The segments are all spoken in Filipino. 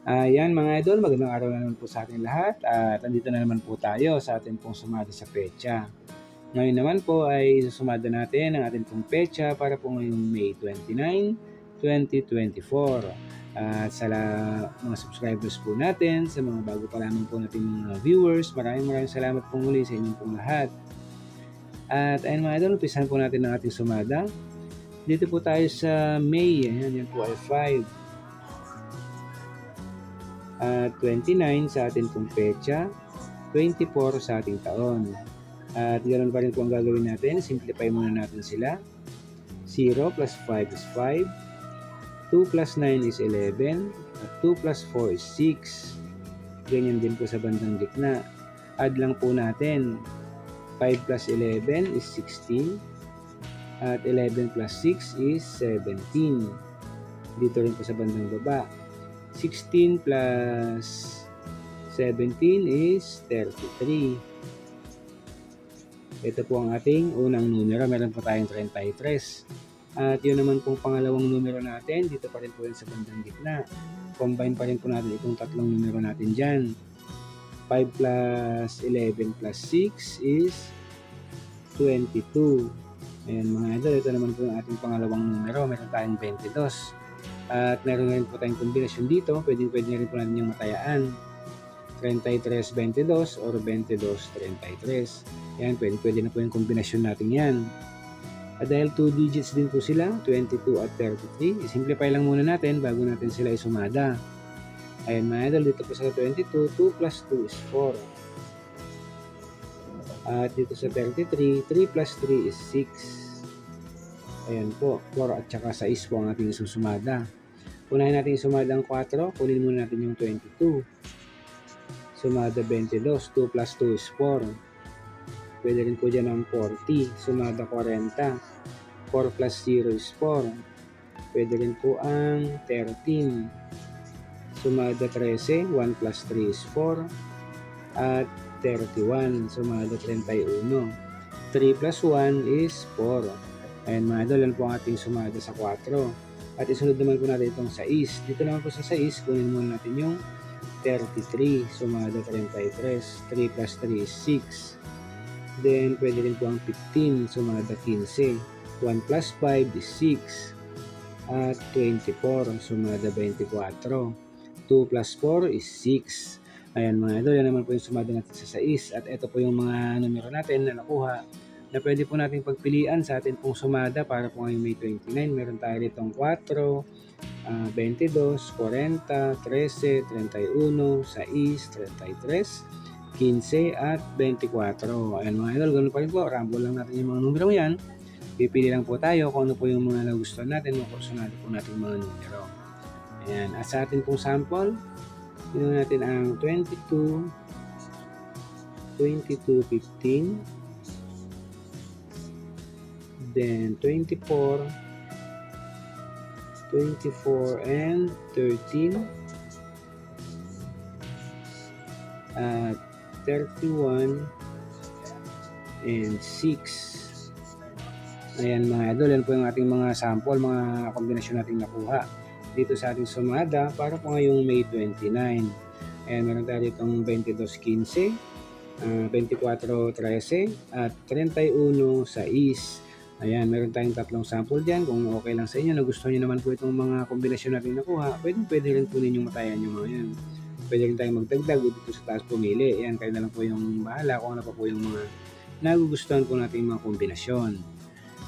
Ayan mga idol, magandang araw na naman po sa ating lahat at andito na naman po tayo sa ating pong sumada sa pecha. Ngayon naman po ay susumada natin ang ating pong pecha para po ngayong May 29, 2024. At sa la- mga subscribers po natin, sa mga bago pa lamang po nating mga viewers, maraming maraming salamat po muli sa inyong pong lahat. At ayun mga idol, umpisahan po natin ang ating sumada. Dito po tayo sa May, ayan, yan po ay 5 at 29 sa ating pong pecha, 24 sa ating taon. At ganoon pa rin po ang gagawin natin. Simplify muna natin sila. 0 plus 5 is 5. 2 plus 9 is 11. At 2 plus 4 is 6. Ganyan din po sa bandang gitna. Add lang po natin. 5 plus 11 is 16. At 11 plus 6 is 17. Dito rin po sa bandang baba. 16 plus 17 is 33. Ito po ang ating unang numero. Meron po tayong 33. At yun naman pong pangalawang numero natin. Dito pa rin po yun sa bandang gitna. Combine pa rin po natin itong tatlong numero natin dyan. 5 plus 11 plus 6 is 22. Ayan mga idol, ito naman po yung ating pangalawang numero. Meron tayong 22. At meron rin po tayong kombinasyon dito. Pwede, pwede na rin po natin yung matayaan. 33-22 or 22-33. Yan, pwede, pwede na po yung kombinasyon natin yan. At dahil 2 digits din po sila, 22 at 33, simplify lang muna natin bago natin sila isumada. Ayan mga idol, dito po sa 22, 2 plus 2 is 4. At dito sa 33, 3 plus 3 is 6. Ayan po, 4 at saka 6 po ang ating isusumada. Unahin natin sumada ang 4, kunin muna natin yung 22. Sumada 22, 2 plus 2 is 4. Pwede rin po dyan ang 40, sumada 40. 4 plus 0 is 4. Pwede rin po ang 13. Sumada 13, 1 plus 3 is 4. At 31, sumada 31. 3 plus 1 is 4. Ayan mga idol, yan po ang ating sumada sa 4. At isunod naman po natin itong 6. Dito naman po sa 6, kunin muna natin yung 33, sumada 33. 3 plus 3 is 6. Then, pwede rin po ang 15, sumada 15. 1 plus 5 is 6. At 24, sumada 24. 2 plus 4 is 6. Ayan mga idol, yan naman po yung sumada natin sa 6. At ito po yung mga numero natin na nakuha na pwede po nating pagpilian sa atin pong sumada para po ngayong May 29. Meron tayo ditong 4, uh, 22, 40, 13, 31, 6, 33, 15 at 24. Ayan mga idol, ganun pa rin po. Ramble lang natin yung mga numero yan. Pipili lang po tayo kung ano po yung mga nagustuhan natin, mga personality po natin mga numero. Ayan. At sa atin pong sample, yun natin ang 22, 22, 15, then 24, 24 and 13, at 31 and 6. Ayan mga idol, yan po yung ating mga sample, mga kombinasyon nating nakuha dito sa ating sumada para po ngayong May 29. Ayan, meron tayo ditong 22.15, uh, 24.13 at 31 sa is. Ayan, meron tayong tatlong sample dyan. Kung okay lang sa inyo, nagustuhan nyo naman po itong mga kombinasyon natin nakuha, pwede, pwede rin po ninyong matayan yung mga yan. Pwede rin tayong magdagdag dito sa taas pumili. Ayan, kayo na lang po yung bahala kung ano pa po yung mga nagugustuhan po natin mga kombinasyon.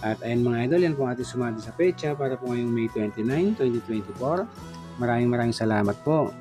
At ayan mga idol, yan po ating sumada sa pecha para po ngayong May 29, 2024. Maraming maraming salamat po.